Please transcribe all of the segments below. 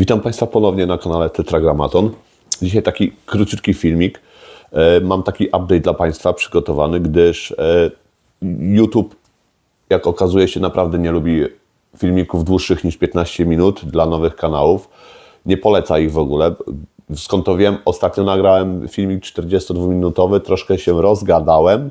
Witam Państwa ponownie na kanale Tetragramaton. Dzisiaj taki króciutki filmik. E, Mam taki update dla Państwa przygotowany, gdyż e, YouTube, jak okazuje się, naprawdę nie lubi filmików dłuższych niż 15 minut dla nowych kanałów. Nie poleca ich w ogóle. Skąd to wiem? Ostatnio nagrałem filmik 42-minutowy, troszkę się rozgadałem.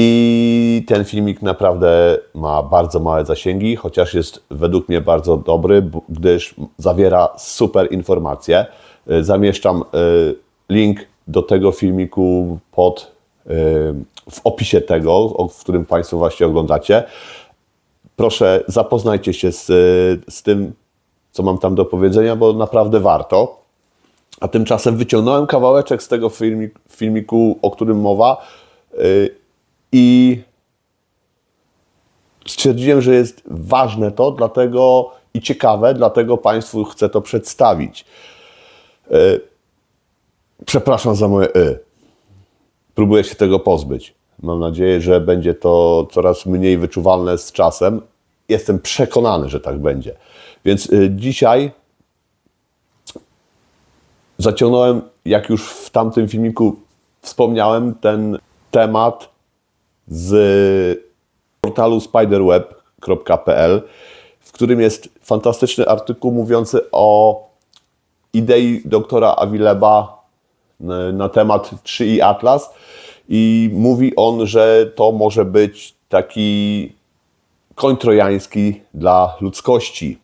I ten filmik naprawdę ma bardzo małe zasięgi, chociaż jest według mnie bardzo dobry, gdyż zawiera super informacje. Y, Zamieszczam y, link do tego filmiku pod, y, w opisie tego, w którym Państwo właśnie oglądacie. Proszę, zapoznajcie się z, z tym, co mam tam do powiedzenia, bo naprawdę warto. A tymczasem wyciągnąłem kawałeczek z tego filmik, filmiku, o którym mowa i stwierdziłem, że jest ważne to, dlatego i ciekawe, dlatego Państwu chcę to przedstawić. Y, Przepraszam za moje y. Próbuję się tego pozbyć. Mam nadzieję, że będzie to coraz mniej wyczuwalne z czasem. Jestem przekonany, że tak będzie. Więc y, dzisiaj zaciągnąłem, jak już w tamtym filmiku wspomniałem, ten temat z portalu spiderweb.pl, w którym jest fantastyczny artykuł mówiący o idei doktora Avileba na- temat 3i Atlas i mówi on, że to może być taki koń trojański dla ludzkości.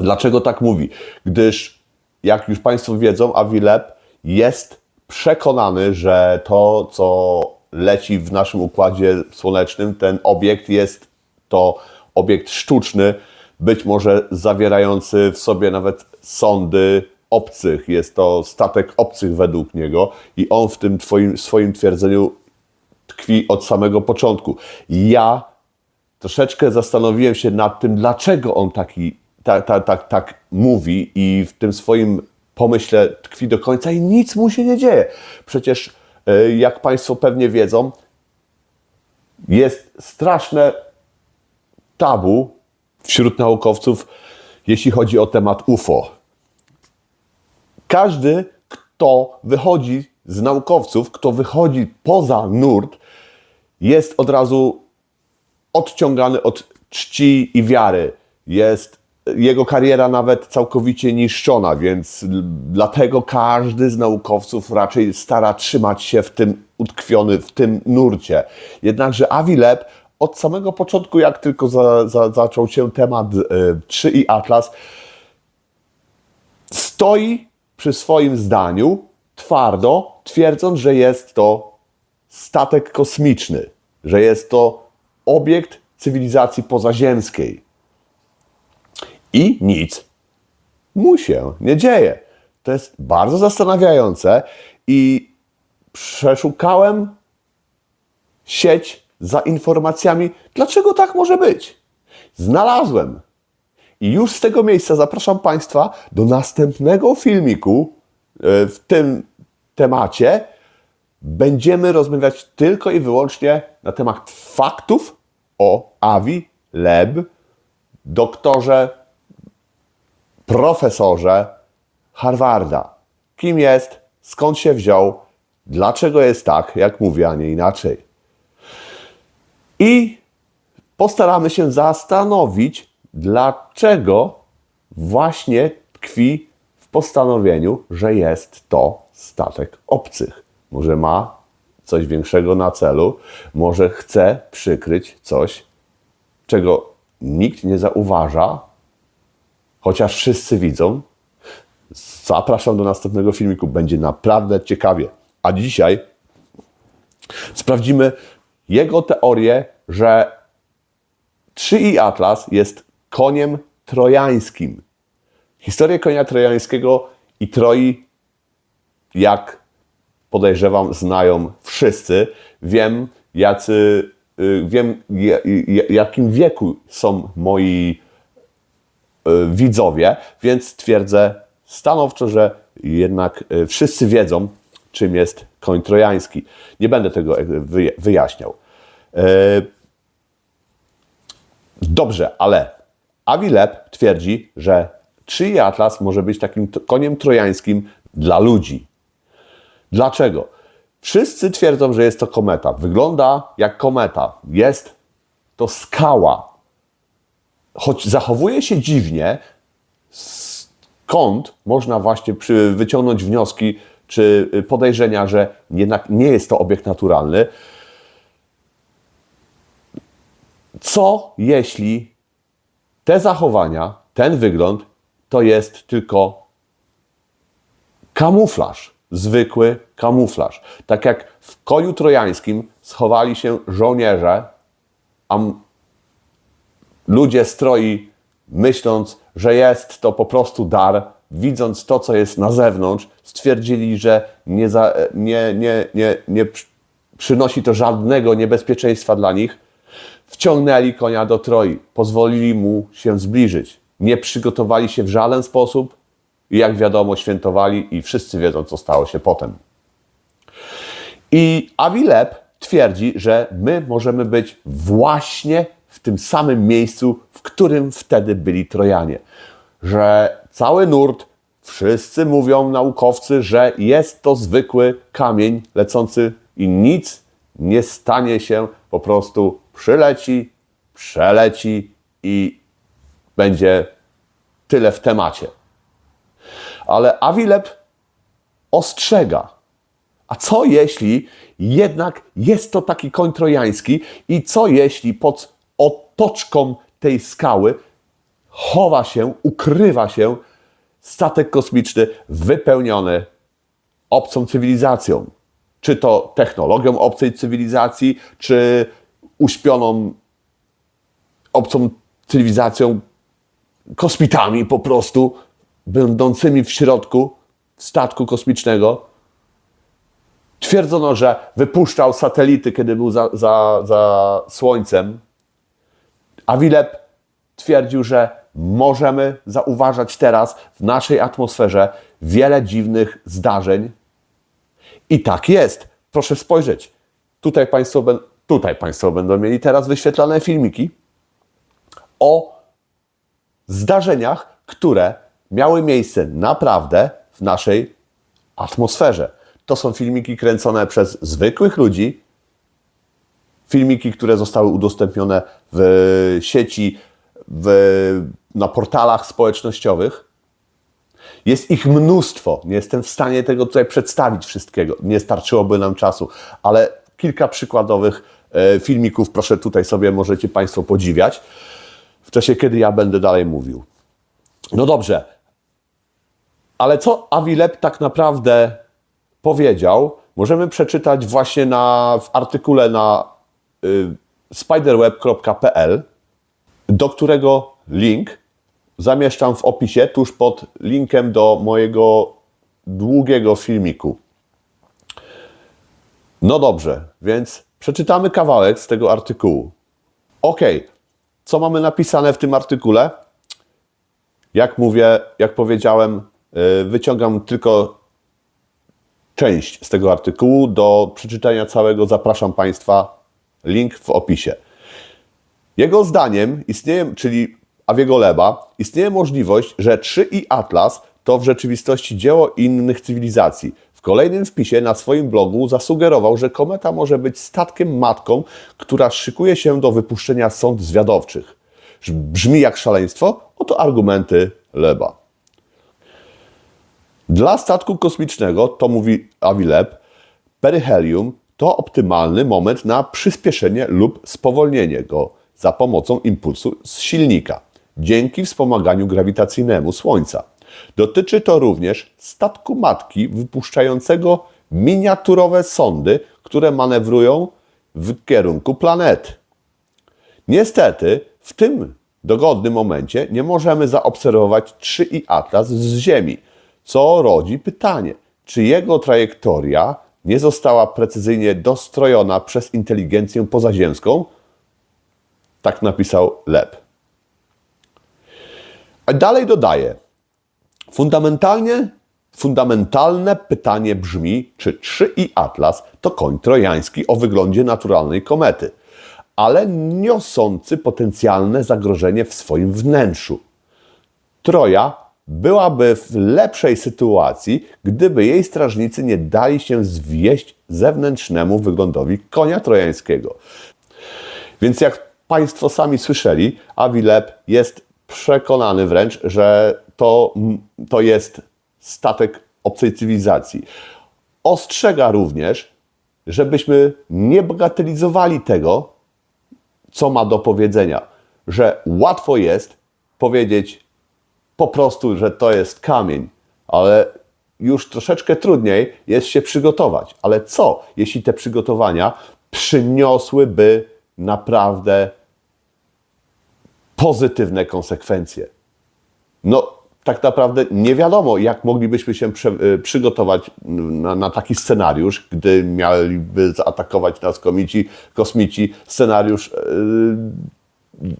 Dlaczego tak mówi? Gdyż, jak już Państwo wiedzą, Avileb jest przekonany, że to, co leci w naszym układzie słonecznym, ten obiekt jest to obiekt sztuczny, być może zawierający w sobie nawet sądy obcych. Jest to statek obcych według niego i on w tym twoim, swoim twierdzeniu tkwi od samego początku. Ja troszeczkę zastanowiłem się nad tym, dlaczego on taki, tak, tak, tak, tak mówi i w tym swoim pomyśle tkwi do końca i nic mu się nie dzieje. Przecież, jak Państwo pewnie wiedzą, jest straszne tabu wśród naukowców, jeśli chodzi o temat UFO. Każdy, kto wychodzi z naukowców, kto wychodzi poza nurt, jest od razu odciągany od czci i wiary. Jest jego kariera nawet całkowicie niszczona, więc dlatego każdy z naukowców raczej stara trzymać się w tym utkwiony, w tym nurcie. Jednakże Avileb od samego początku, jak tylko za, za, zaczął się temat y, 3i Atlas, stoi przy swoim zdaniu twardo, twierdząc, że jest to statek kosmiczny, że jest to obiekt cywilizacji pozaziemskiej. I nic mu się nie dzieje. To jest bardzo zastanawiające i przeszukałem sieć za informacjami, dlaczego tak może być. Znalazłem. I już z tego miejsca zapraszam Państwa do następnego filmiku e, w tym temacie. Będziemy rozmawiać tylko i wyłącznie na temat faktów o Avi Leb, doktorze, profesorze Harvarda. Kim jest, skąd się wziął, dlaczego jest tak, jak mówię, a nie inaczej. I postaramy się zastanowić, dlaczego właśnie tkwi w postanowieniu, że jest to statek obcych. Może ma coś większego na celu, może chce przykryć coś, czego nikt nie zauważa, chociaż wszyscy widzą. Zapraszam do następnego filmiku, będzie naprawdę ciekawie. A dzisiaj sprawdzimy jego teorię, że 3i Atlas jest koniem trojańskim. Historię konia trojańskiego i Troi, jak podejrzewam, znają wszyscy. Wiem, jacy, y, wiem, ja- ja- jakim wieku są moi widzowie, więc twierdzę stanowczo, że jednak y, wszyscy wiedzą, czym jest koń trojański. Nie będę tego e, wyja- wyjaśniał. E, Dobrze, ale Avileb twierdzi, że 3i Atlas może być takim koniem trojańskim dla ludzi. Dlaczego? Wszyscy twierdzą, że jest to kometa. Wygląda jak kometa. Jest to skała. Choć zachowuje się dziwnie, skąd można właśnie przy, wyciągnąć wnioski czy y, podejrzenia, że jednak nie jest to obiekt naturalny. Co jeśli te zachowania, ten wygląd to jest tylko kamuflaż, zwykły kamuflaż. Tak jak w koju trojańskim schowali się żołnierze, ludzie stroi, myśląc, że jest to po prostu dar, widząc to, co jest na zewnątrz, stwierdzili, że nie, za, nie, nie, nie, nie przy- przynosi to żadnego niebezpieczeństwa dla nich. Wciągnęli konia do Troi, pozwolili mu się zbliżyć. Nie przygotowali się w żaden sposób i jak wiadomo, świętowali i wszyscy wiedzą, co stało się potem. I Avileb twierdzi, że my możemy być właśnie w tym samym miejscu, w którym wtedy byli Trojanie. Że cały nurt, wszyscy mówią naukowcy, że jest to zwykły kamień lecący i nic nie stanie się, po prostu przyleci, przeleci i będzie tyle w temacie. Ale Avileb ostrzega, a co jeśli jednak jest to taki koń trojański i co jeśli pod otoczką tej skały chowa się, ukrywa się statek kosmiczny wypełniony obcą cywilizacją? Czy to technologią obcej cywilizacji, czy uśpioną obcą cywilizacją, kosmitami po prostu, będącymi w środku statku kosmicznego? Twierdzono, że wypuszczał satelity, kiedy był za, za, za Słońcem. A Wilep twierdził, że możemy zauważać teraz w naszej atmosferze wiele dziwnych zdarzeń. I tak jest. Proszę spojrzeć. Tutaj Państwo, ben, tutaj państwo będą mieli teraz wyświetlane filmiki o zdarzeniach, które miały miejsce naprawdę w naszej atmosferze. To są filmiki kręcone przez zwykłych ludzi, filmiki, które zostały udostępnione w sieci, w, na portalach społecznościowych. Jest ich mnóstwo. Nie jestem w stanie tego tutaj przedstawić wszystkiego. Nie starczyłoby nam czasu, ale kilka przykładowych e, filmików, proszę tutaj sobie możecie Państwo podziwiać w czasie, kiedy ja będę dalej mówił. No dobrze, ale co Avileb tak naprawdę powiedział, możemy przeczytać właśnie na, w artykule na spiderweb.pl, do którego link zamieszczam w opisie, tuż pod linkiem do mojego długiego filmiku. No dobrze, więc przeczytamy kawałek z tego artykułu. Ok, co mamy napisane w tym artykule? Jak mówię, jak powiedziałem, y, wyciągam tylko część z tego artykułu. Do przeczytania całego zapraszam Państwa. Link w opisie. Jego zdaniem istnieje, czyli Aviego Leba, istnieje możliwość, że 3i Atlas to w rzeczywistości dzieło innych cywilizacji. W kolejnym wpisie na swoim blogu zasugerował, że kometa może być statkiem matką, która szykuje się do wypuszczenia sąd zwiadowczych. Brzmi jak szaleństwo? Oto argumenty Leba. Dla statku kosmicznego, to mówi Avileb, peryhelium to optymalny moment na przyspieszenie lub spowolnienie go za pomocą impulsu z silnika, dzięki wspomaganiu grawitacyjnemu Słońca. Dotyczy to również statku matki wypuszczającego miniaturowe sondy, które manewrują w kierunku planety. Niestety, w tym dogodnym momencie nie możemy zaobserwować 3i Atlas z Ziemi, co rodzi pytanie, czy jego trajektoria nie została precyzyjnie dostrojona przez inteligencję pozaziemską? Tak napisał Leb. A dalej dodaje, fundamentalnie, fundamentalne pytanie brzmi, czy 3i Atlas to koń trojański o wyglądzie naturalnej komety, ale niosący potencjalne zagrożenie w swoim wnętrzu. Troja byłaby w lepszej sytuacji, gdyby jej strażnicy nie dali się zwieść zewnętrznemu wyglądowi konia trojańskiego. Więc jak Państwo sami słyszeli, Avileb jest przekonany wręcz, że to, to jest statek obcej cywilizacji. Ostrzega również, żebyśmy nie bagatelizowali tego, co ma do powiedzenia, że łatwo jest powiedzieć po prostu, że to jest kamień, ale już troszeczkę trudniej jest się przygotować. Ale co, jeśli te przygotowania przyniosłyby naprawdę pozytywne konsekwencje? No, tak naprawdę nie wiadomo, jak moglibyśmy się y, przygotować na, na, taki scenariusz, gdy mieliby zaatakować nas komici, kosmici. Scenariusz yy,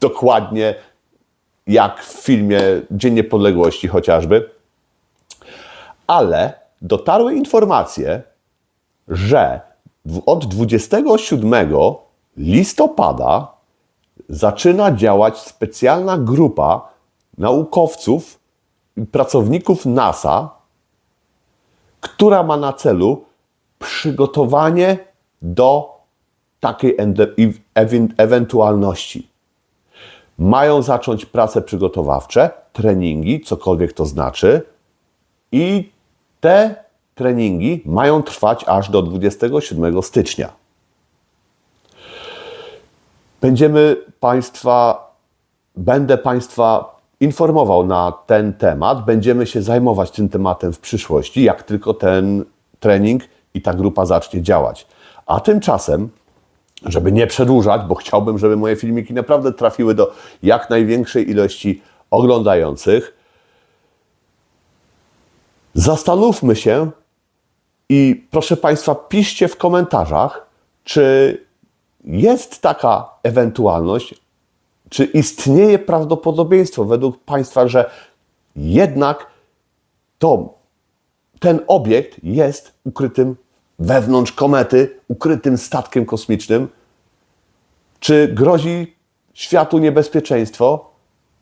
dokładnie jak w filmie Dzień Niepodległości chociażby. Ale dotarły informacje, że od 27 listopada zaczyna działać specjalna grupa naukowców i pracowników NASA, która ma na celu przygotowanie do takiej ewentualności. Mają zacząć prace przygotowawcze, treningi, cokolwiek to znaczy, i te treningi mają trwać aż do 27 stycznia. Będziemy Państwa, będę Państwa informował na ten temat. Będziemy się zajmować tym tematem w przyszłości, jak tylko ten trening i ta grupa zacznie działać. A tymczasem, żeby nie przedłużać, bo chciałbym, żeby moje filmiki naprawdę trafiły do jak największej ilości oglądających, zastanówmy się i proszę Państwa, piszcie w komentarzach, czy jest taka ewentualność, czy istnieje prawdopodobieństwo według Państwa, że jednak to, ten obiekt jest ukrytym wewnątrz komety, ukrytym statkiem kosmicznym? Czy grozi światu niebezpieczeństwo?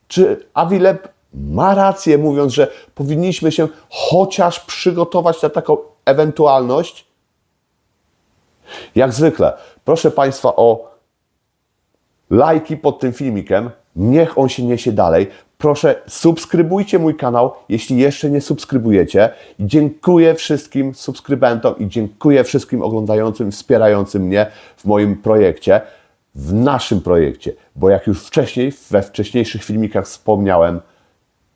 Czy Avileb ma rację, mówiąc, że powinniśmy się chociaż przygotować na taką ewentualność? Jak zwykle, proszę Państwa o lajki pod tym filmikiem. Niech on się niesie dalej. Proszę, subskrybujcie mój kanał, jeśli jeszcze nie subskrybujecie. Dziękuję wszystkim subskrybentom i dziękuję wszystkim oglądającym, wspierającym mnie w moim projekcie, w naszym projekcie, bo jak już wcześniej, we wcześniejszych filmikach wspomniałem,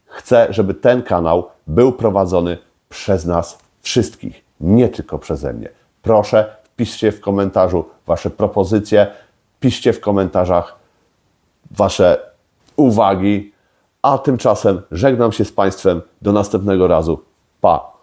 chcę, żeby ten kanał był prowadzony przez nas wszystkich, nie tylko przeze mnie. Proszę, piszcie w komentarzu Wasze propozycje, piszcie w komentarzach Wasze uwagi, a tymczasem żegnam się z Państwem. Do następnego razu. Pa!